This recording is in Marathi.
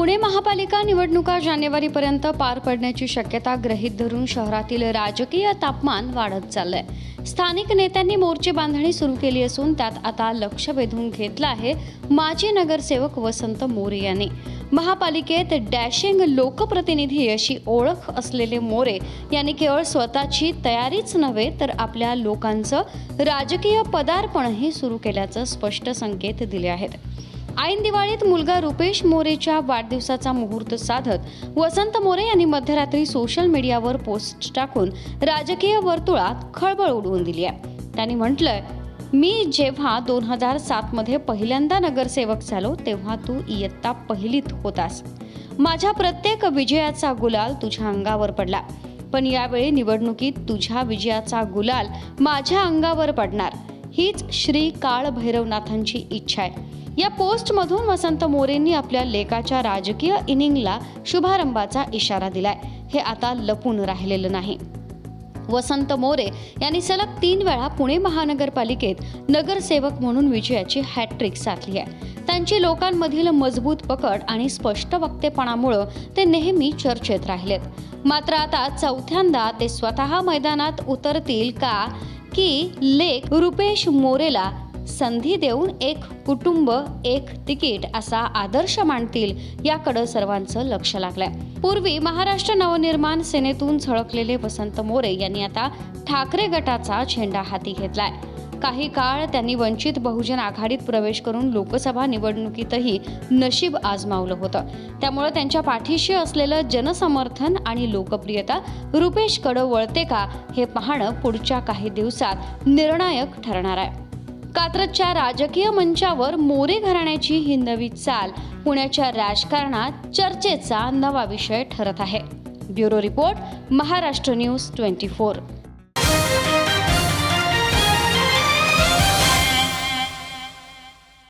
पुणे महापालिका निवडणुका जानेवारीपर्यंत पार पडण्याची शक्यता ग्रहीत धरून शहरातील राजकीय तापमान वाढत चाललंय. स्थानिक नेत्यांनी मोर्चे बांधणी सुरू केली असून त्यात आता लक्ष वेधून घेतलं आहे माजी नगरसेवक वसंत मोरे यांनी. महापालिकेत डॅशिंग लोकप्रतिनिधी अशी ओळख असलेले मोरे यांनी केवळ स्वतःची तयारीच नव्हे तर आपल्या लोकांचं राजकीय पदार्पणही सुरू केल्याचं स्पष्ट संकेत दिले आहेत. ऐन दिवाळीत मुलगा रुपेश मोरेच्या वाढदिवसाचा मुहूर्त साधत वसंत मोरे यांनी मध्यरात्री सोशल मीडियावर पोस्ट टाकून राजकीय वर्तुळात खळबळ उडवून दिली आहे. त्यांनी म्हटलंय मी जेव्हा दोन हजार सातमध्ये पहिल्यांदा नगरसेवक झालो तेव्हा तू इयत्ता पहिलीत होतास. माझ्या प्रत्येक विजयाचा गुलाल तुझ्या अंगावर पडला. पण यावेळी निवडणुकीत तुझ्या विजयाचा गुलाल माझ्या अंगावर पडणार. हीच श्री काळ भैरवनाथांची इच्छा आहे. या पोस्टमधून वसंत मोरेंनी आपल्या लेखाच्या राजकीय इनिंगला शुभारंभाचा इशारा दिलाय. हे आता लपून राहिलेलं नाही. वसंत मोरे यांनी सलग तीन वेळा पुणे महानगरपालिकेत नगरसेवक म्हणून विजयाची हॅट्रिक साधली आहे. त्यांची लोकांमधील मजबूत पकड आणि स्पष्ट वक्तेपणामुळं ते नेहमी चर्चेत राहिलेत. मात्र आता चौथ्यांदा ते स्वतः मैदानात उतरतील का की लेख रुपेश मोरेला संधी देऊन एक कुटुंब एक तिकीट असा आदर्श मांडतील याकडं सर्वांचं लक्ष लागलंय. पूर्वी महाराष्ट्र नवनिर्माण सेनेतून झळकलेले वसंत मोरे यांनी आता ठाकरे गटाचा झेंडा हाती घेतलाय. काही काळ त्यांनी वंचित बहुजन आघाडीत प्रवेश करून लोकसभा निवडणुकीतही नशीब आजमावलं होतं. त्यामुळे त्यांच्या पाठीशी असलेलं जनसमर्थन आणि लोकप्रियता रुपेशकडं वळते का हे पाहणं पुढच्या काही दिवसात निर्णायक ठरणार आहे. कात्रजच्या राजकीय मंचावर मोरे घराण्याची ही नवी चाल. पुण्याच्या राजकारणात चर्चेचा नवा विषय ठरत आहे. Bureau report Maharashtra news twenty four.